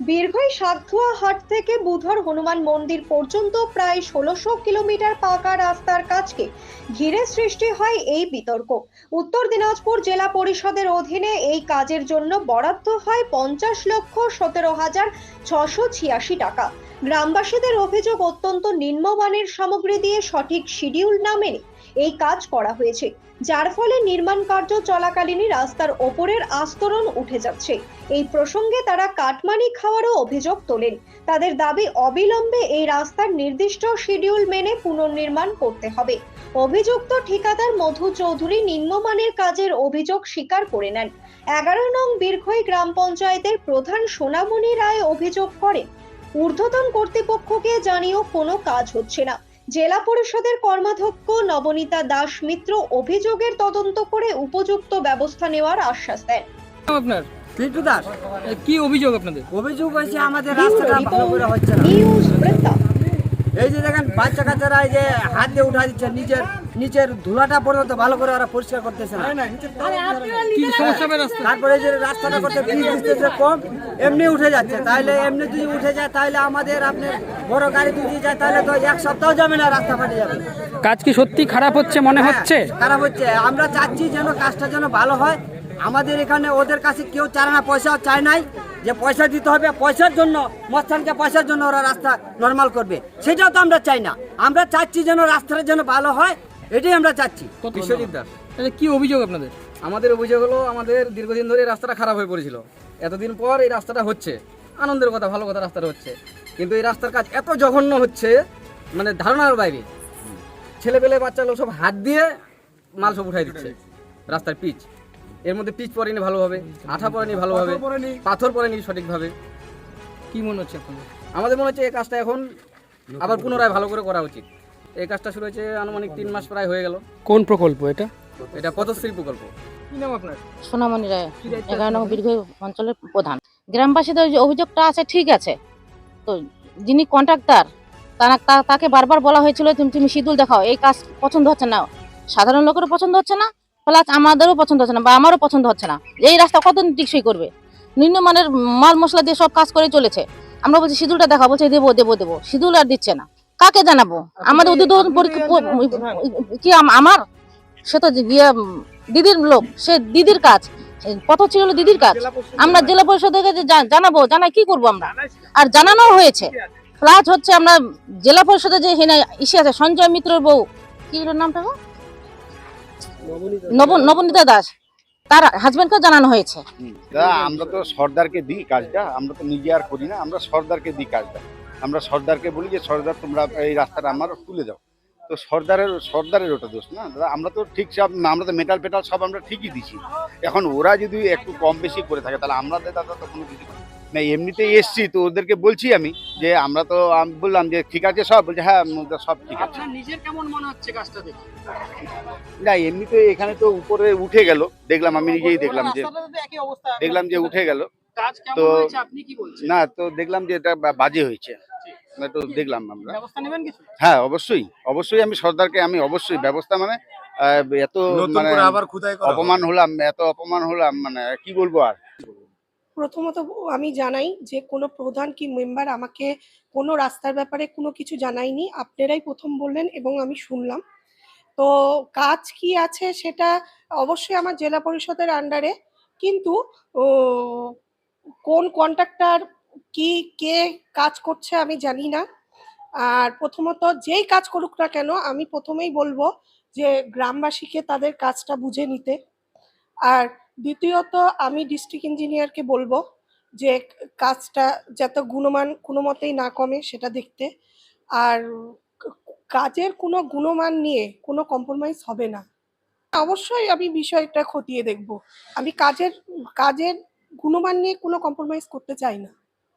বীরভূম শাকধুয়া হাট থেকে বুধর হনুমান মন্দির পর্যন্ত প্রায় ষোলোশো কিলোমিটার পাকা রাস্তার কাজকে ঘিরে সৃষ্টি হয় এই বিতর্ক। উত্তর দিনাজপুর জেলা পরিষদের অধীনে এই কাজের জন্য বরাদ্দ হয় পঞ্চাশ লক্ষ সতেরো হাজার ছশো ছিয়াশি টাকা। গ্রামবাসীদের অভিযোগ অত্যন্ত নিম্নমানের সামগ্রী দিয়ে সঠিক শিডিউল না মেনে এই কাজ করা হয়েছে, যার ফলে নির্মাণ কার্য চলাকালীনই রাস্তার ওপরের আস্তরণ উঠে যাচ্ছে। এই প্রসঙ্গে তারা কাটমানি খাওয়ারও অভিযোগ তোলেন। তাদের দাবি অবিলম্বে এই রাস্তার নির্দিষ্ট শিডিউল মেনে পুনর্নির্মাণ করতে হবে। অভিযুক্ত ঠিকাদার মধু চৌধুরী নিম্নমানের কাজের অভিযোগ স্বীকার করে নেন। এগারো নং বীরখই গ্রাম পঞ্চায়েতের প্রধান সোনামণি রায় অভিযোগ করেন, ঊর্ধ্বতন কর্তৃপক্ষকে জানিয়েও কোনো কাজ হচ্ছে না। জেলা পরিষদের কর্মাধ্যক্ষ নবনীতা দাস মিত্র অভিযোগের তদন্ত করে উপযুক্ত ব্যবস্থা নেওয়ার আশ্বাস দেন। আপনার? পিন্টু দাস। কি অভিযোগ আপনাদের? অভিযোগ হয়েছে আমাদের রাস্তাটা ভালো করে হচ্ছে না। এই যে দেখেন বাচ্চা কাচ্চারা এই যে হাত দিয়ে উঠা দিচ্ছে নিচের নিচের ধুলাটা পর্যন্ত ভালো করে ওরা পরিষ্কার করতেছে না। তারপরে যে রাস্তাটা করতে দিতেছে কম এমনি উঠে যাচ্ছে। তাহলে এমনি যদি উঠে যায় তাহলে আমাদের আপনার বড় গাড়ি যদি যায় তাহলে তো এক সপ্তাহ যাবে না রাস্তা ফাটে যাবে। কাজ কি সত্যি খারাপ হচ্ছে মনে হচ্ছে? হ্যাঁ, খারাপ হচ্ছে। আমরা চাচ্ছি যেন কাজটা যেন ভালো হয়। আমাদের এখানে ওদের কাছে কেউ চায় না পয়সা চায় নাই। যে পয়সা দিতে হবে পয়সার জন্য মস্তানকে পয়সার জন্য ওরা রাস্তা নর্মাল করবে। সেটাও তো আমরা চাই না। আমরা চাচ্ছি যেন রাস্তাটা যেন ভালো হয় এটাই আমরা চাচ্ছি। বিশ্বজিৎ দাস। তাহলে কি অভিযোগ আপনাদের? আমাদের অভিযোগ হলো আমাদের দীর্ঘদিন ধরে এই রাস্তাটা খারাপ হয়ে পড়েছিল। এতদিন পর এই রাস্তাটা হচ্ছে। আনন্দের কথা ভালো কথা রাস্তাটা হচ্ছে। কিন্তু এই রাস্তার কাজ এত জঘন্য হচ্ছে মানে ধারণার বাইরে। ছেলেপেলে বাচ্চা লোক সব হাত দিয়ে মাল সব উঠাই দিচ্ছে। রাস্তার পিচ। এর মধ্যে পিচ পড়েনি ভালোভাবে আঠা পড়েনি ভালোভাবে পাথর পড়েনি সঠিকভাবে। কি মনে হচ্ছে আপনাদের? আমাদের মনে হচ্ছে এই কাজটা এখন আবার পুনরায় ভালো করে করা উচিত। এই কাজটা শুরু হয়েছে আনুমানিক তিন মাস প্রায় হয়ে গেল। কোন প্রকল্প এটা? এটা পথশ্রী প্রকল্প। কি নাম আপনার? সোনামণি রায় এগারো নং বীরভূম অঞ্চলের প্রধান। গ্রামবাসীদের যে অভিযোগটা আছে ঠিক আছে। তো যিনি কন্ট্রাক্টর তারা তাকে বারবার বলা হয়েছিল তুমি তুমি শিডিউল দেখাও এই কাজ পছন্দ হচ্ছে না। সাধারণ লোকেরও পছন্দ হচ্ছে না প্লাস আমাদেরও পছন্দ হচ্ছে না বা আমারও পছন্দ হচ্ছে না। এই রাস্তা কত টিকসই করবে? নিম্নমানের মাল মশলা দিয়ে সব কাজ করে চলেছে। আমরা বলছি শিডিউলটা দেখাও। বলছে দেবো দেবো দেবো। শিডিউল আর দিচ্ছে না। কাকে জানাব? আমাদের উদ্বোধন পরীক্ষা কি আমার? সে তো গিয়ে দিদির লোক সে দিদির কাজ। পথ ছিল দিদির কাজ। আমরা জেলা পরিষদের কাছে জানাব জানাই কি করব আমরা? আর জানানো হয়েছে। প্লাস হচ্ছে আমরা জেলা পরিষদের যে হেনা ইসে আছে সঞ্জয় মিত্রর বউ। কি নামটা গো? নব- নবনীতা দাস। তার হাজবেন্ডকেও জানানো হয়েছে। আমরা তো সর্দারকে দিই কাজটা আমরা তো নিজে আর করি না আমরা সর্দারকে দিই কাজটা। আমরা সর্দারকে বলি যে সর্দার তোমরা এই রাস্তাটা আমার তুলে দাও। তো সর্দারের সর্দারের ওটা দোষ না। দাদা আমরা তো ঠিক সব আমরা তো মেটাল পেটাল সব আমরা ঠিকই দিছি। এখন ওরা যদি একটু কম বেশি করে থাকে তাহলে আমরা তো দাদা তো কোনো কিছু না এমনিতেই এসছি তো ওদেরকে বলছি আমি যে আমরা তো আমি বললাম যে ঠিক আছে সব। বলছে হ্যাঁ সব ঠিক আছে। নিজের কেমন মনে হচ্ছে কাজটা দেখে? না এমনিতে এখানে তো উপরে উঠে গেল। দেখলাম আমি নিজেই দেখলাম যে দেখলাম যে উঠে গেল। তো- আপনি কি বলছেন? না তো দেখলাম যে এটা বাজে হয়েছে। দেখলাম আমরা। ব্যবস্থা নেবেন কিছু? হ্যাঁ অবশ্যই। অবশ্যই আমি সর্দারকে আমি অবশ্যই ব্যবস্থা মানে এত মানে অপমান হলাম এত অপমান হলাম মানে কি বলব আর? প্রথমত আমি জানাই যে কোনো প্রধান কি মেম্বার আমাকে কোনো রাস্তার ব্যাপারে কোনো কিছু জানায়নি আপনারাই প্রথম বললেন এবং আমি শুনলাম। তো কাজ কি আছে সেটা অবশ্যই আমার জেলা পরিষদের আন্ডারে কিন্তু ও, কোন কন্ট্রাক্টর কি, কে কাজ করছে আমি জানি না। আর প্রথমত যেই কাজ করুক না কেন, আমি প্রথমেই বলব যে গ্রামবাসীকে তাদের কাজটা বুঝে নিতে। আর দ্বিতীয়ত আমি ডিস্ট্রিক্ট ইঞ্জিনিয়ারকে বলব যে কাজটা যাতে গুণমান কোনো মতেই না কমে সেটা দেখতে। আর কাজের কোনো গুণমান নিয়ে কোনো কম্প্রোমাইজ হবে না। অবশ্যই আমি বিষয়টা খতিয়ে দেখব। আমি কাজের কাজের গুণমান নিয়ে কোনো কম্প্রোমাইজ করতে চাই না।